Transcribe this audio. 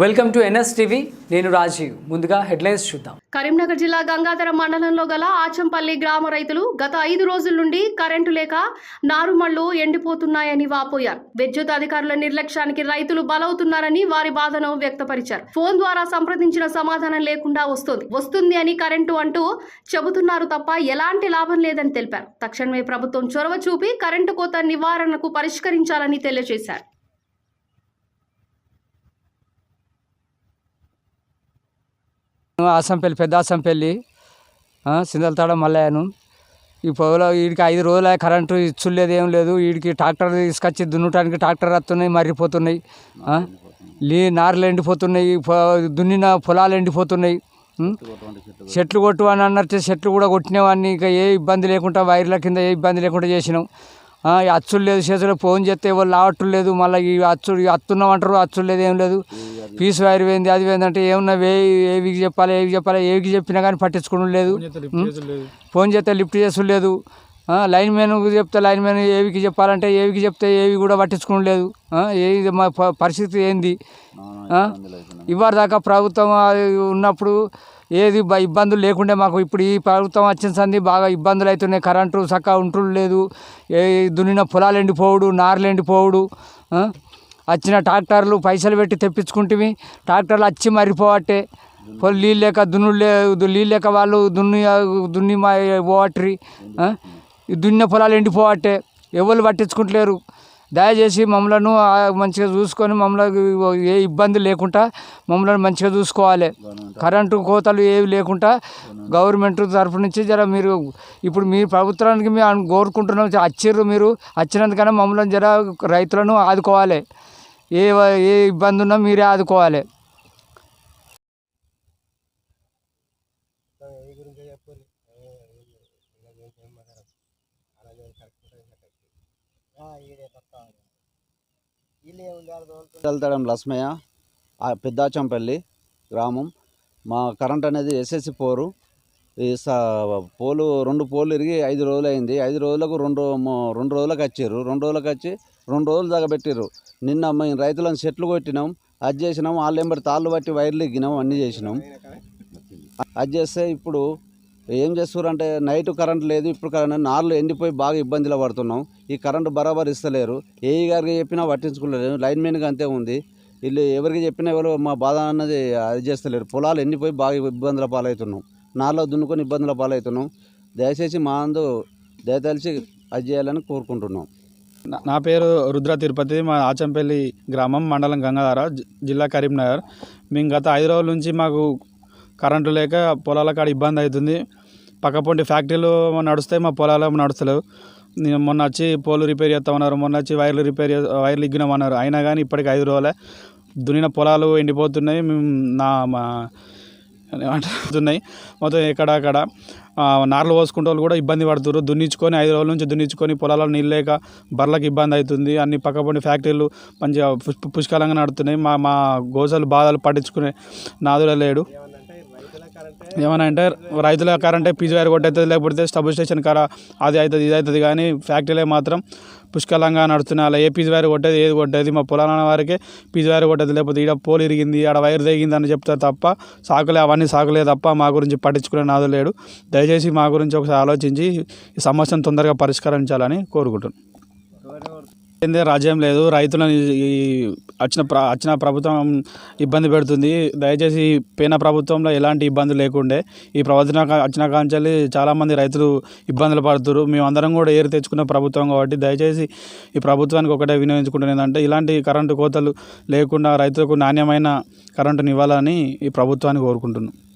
Welcome to NS TV. నేను రాజీవ్. ముందుగా headlines చూద్దాం. కరీంనగర్ జిల్లా గంగాధర మండలంలో గల ఆచంపల్లి గ్రామ రైతులు గత ఐదు రోజుల నుండి కరెంటు లేక నారుమళ్ళు ఎండిపోతున్నాయని వాపోయారు. విద్యుత్ అధికారుల నిర్లక్ష్యానికి రైతులు బలవుతున్నారని వారి బాధను వ్యక్తపరిచారు. ఫోన్ ద్వారా సంప్రదించిన సమాధానం లేకుండా వస్తుంది. వస్తుంది అని కరెంటు అంటూ చెబుతున్నారు తప్ప ఎలాంటి లాభం లేదని తెలిపారు. తక్షణమే ప్రభుత్వం చొరవ చూపి కరెంటు కోత నివారణకు పరిష్కరించాలని తెలియజేశారు. అసంపల్లి పెద్ద అసంపల్లి సిందలతాడ మల్లయ్యను. ఈ పొగలో వీడికి ఐదు రోజుల కరెంటు ఇచ్చులేదు ఏం లేదు. వీడికి ట్రాక్టర్ తీసుకొచ్చి దున్నటానికి ట్రాక్టర్ వస్తున్నాయి మర్రిపోతున్నాయి. లీ నార్లు ఎండిపోతున్నాయి దున్నిన పొలాలు ఎండిపోతున్నాయి. చెట్లు కొట్టు అని అన్నట్టు చెట్లు కూడా కొట్టినవన్నీ ఇంకా ఏ ఇబ్బంది లేకుండా వైర్ల కింద ఏ ఇబ్బంది లేకుండా చేసినాం. అచ్చులు లేదు చేతులు ఫోన్ చేస్తే ఎవరు లావట్టు లేదు మళ్ళీ ఈ అచ్చు ఈ అత్తున్నామంటారు అచ్చులు లేదు ఏం లేదు. పీస్ వైర్ పోయింది అది పోయింది అంటే ఏమన్నా వే ఏవికి చెప్పాలి ఏవికి చెప్పాలి ఏవికి చెప్పినా కానీ పట్టించుకోవడం లేదు? ఫోన్ చేస్తే లిఫ్ట్ చేసుడు లేదు. ఆ, లైన్ మ్యాన్ చెప్తే లైన్ మ్యాన్ ఏవికి చెప్పాలంటే ఏవికి చెప్తే ఏవి కూడా పట్టించుకోవడం లేదు. ఆ, ఏ మా పరిస్థితి ఏంది? ఇవ్వరు దాకా ప్రభుత్వం ఉన్నప్పుడు ఏది ఇబ్బందులు లేకుండే మాకు ఇప్పుడు ఈ ప్రభుత్వం వచ్చిన సంది బాగా ఇబ్బందులు అవుతున్నాయి. కరెంటు చక్కగా ఉంటుడు లేదు ఏ దున్నిన పొలాలు ఎండిపోవుడు నార్లు ఎండిపోవుడు ఆ? వచ్చిన ట్రాక్టర్లు పైసలు పెట్టి తెప్పించుకుంటే ట్రాక్టర్లు వచ్చి మరిపోవట్టే. పొలం నీళ్ళు లేక దున్నులు లే నీళ్ళు లేక వాళ్ళు దున్ని దున్ని మా పోవట్రి దున్న పొలాలు ఎండిపోవట్టే. ఎవరు పట్టించుకుంటలేరు. దయచేసి మమ్మలను మంచిగా చూసుకొని మమ్మల్ని ఏ ఇబ్బంది లేకుండా మమ్మల్ని మంచిగా చూసుకోవాలి. కరెంటు కోతలు ఏవి లేకుండా గవర్నమెంట్ తరఫు నుంచి జర మీరు ఇప్పుడు మీ ప్రభుత్వానికి మేము కోరుకుంటున్నాం. వచ్చిర్రు మీరు వచ్చినందుకన్నా మమ్మల్ని జర రైతులను ఆదుకోవాలి. ఏ ఏ ఇబ్బంది ఉన్నా మీరే ఆదుకోవాలి. వెళ్తాడం లక్ష్మయ్య? పెద్దాచంపల్లి గ్రామం. మా కరెంట్ అనేది ఎస్ఎస్సి పోరు. ఈ పోలు రెండు పోలు ఇరిగి ఐదు రోజులు అయింది ఐదు రోజులకు రెండు రెండు రోజులకు వచ్చారు. రెండు రోజులకు వచ్చి రెండు రోజులు దాకా పెట్టిర్రు. నిన్న మేము రైతులను చెట్లు కొట్టినాం అది చేసినాం వాళ్ళు ఎంబడి తాళ్ళు బట్టి వైర్లు ఎగ్గినాం అన్నీ చేసినాం. అది చేస్తే ఇప్పుడు ఏం చేస్తారు అంటే నైట్ కరెంట్ లేదు ఇప్పుడు కరెంట్ నార్లు ఎండిపోయి బాగా ఇబ్బందిలో పడుతున్నాం. ఈ కరెంటు బరాబర్ ఇస్తలేరు. ఏఈ గారికి చెప్పినా పట్టించుకోలేరు లైన్ మెన్గా అంతే ఉంది. వీళ్ళు ఎవరికి చెప్పినా ఎవరు మా బాధ అన్నది అది చేస్తలేరు. పొలాలు ఎండిపోయి బాగా ఇబ్బందుల పాలవుతున్నాం. నార్లో దున్నుకొని ఇబ్బందుల పాలవుతున్నాం. దయచేసి మా అందు దయతలిచి అది చేయాలని కోరుకుంటున్నాం. నా- పేరు రుద్ర తిరుపతి మా ఆచంపల్లి గ్రామం మండలం గంగాధర జిల్లా కరీంనగర్. మేము గత ఐదు రోజుల నుంచి మాకు కరెంటు లేక పొలాల కాడ ఇబ్బంది అవుతుంది. పక్కపొంటి ఫ్యాక్టరీలు నడుస్తాయి మా పొలాలు నడుస్తలేవు. నేను మొన్న వచ్చి పోలు రిపేర్ చేస్తామన్నారు మొన్న వచ్చి వైర్లు రిపేర్ వైర్లు ఇగ్గినామన్నారు. అయినా కానీ ఇప్పటికి ఐదు రోజులే. దున్నిన పొలాలు ఎండిపోతున్నాయి. మేము నా మా అంటున్నాయి మొత్తం ఎక్కడక్కడ. అక్కడ నార్లు పోసుకుంటే వాళ్ళు కూడా ఇబ్బంది పడుతున్నారు దున్నించుకొని ఐదు రోజుల నుంచి దున్నించుకొని పొలాలలో నీళ్ళు లేక బర్రెలకు ఇబ్బంది అవుతుంది. అన్ని పక్కపొంటి ఫ్యాక్టరీలు మంచిగా పుష్ పుష్కలంగా నడుతున్నాయి. మా మా గోసలు బాధలు పట్టించుకునే నాదుడే లేడు. ఏమైనా అంటే రైతుల కరెంటే పీజీ వైర్ కొట్టేస్తుంది లేకపోతే సబ్ స్టేషన్ కాడ అది అవుతుంది ఇది అవుతుంది. కానీ ఫ్యాక్టరీలే మాత్రం పుష్కలంగా నడుస్తున్నాయి. అలా ఏ పీజీ వైర్ కొట్టేది ఏది కొట్టేది మా పొలాల వారికే పీజీ వైర్ కొట్టేది లేకపోతే ఈడ పోలు ఇరిగింది ఆడ వైర్ తెగింది అని చెప్తారు తప్ప సాకులే అవన్నీ సాకులే తప్ప మా గురించి పట్టించుకునే నాదు లేడు. దయచేసి మా గురించి ఒకసారి ఆలోచించి ఈ సమస్యను తొందరగా పరిష్కరించాలని కోరుకుంటున్నాను. ఏందే రాజ్యం లేదు రైతులను ఈ- వచ్చిన ప్ర వచ్చిన ప్రభుత్వం ఇబ్బంది పెడుతుంది. దయచేసి పైన ప్రభుత్వంలో ఎలాంటి ఇబ్బంది లేకుండే. ఈ ప్రభుత్వం వచ్చిన కాంచాలి చాలామంది రైతులు ఇబ్బందులు పడుతున్నారు మేమందరం కూడా ఏరు తెచ్చుకున్న ప్రభుత్వం కాబట్టి దయచేసి ఈ ప్రభుత్వానికి ఒకటే వినియోగించుకుంటున్నది ఏంటంటే ఇలాంటి కరెంటు కోతలు లేకుండా రైతులకు నాణ్యమైన కరెంటుని ఇవ్వాలని ఈ ప్రభుత్వాన్ని కోరుకుంటున్నాను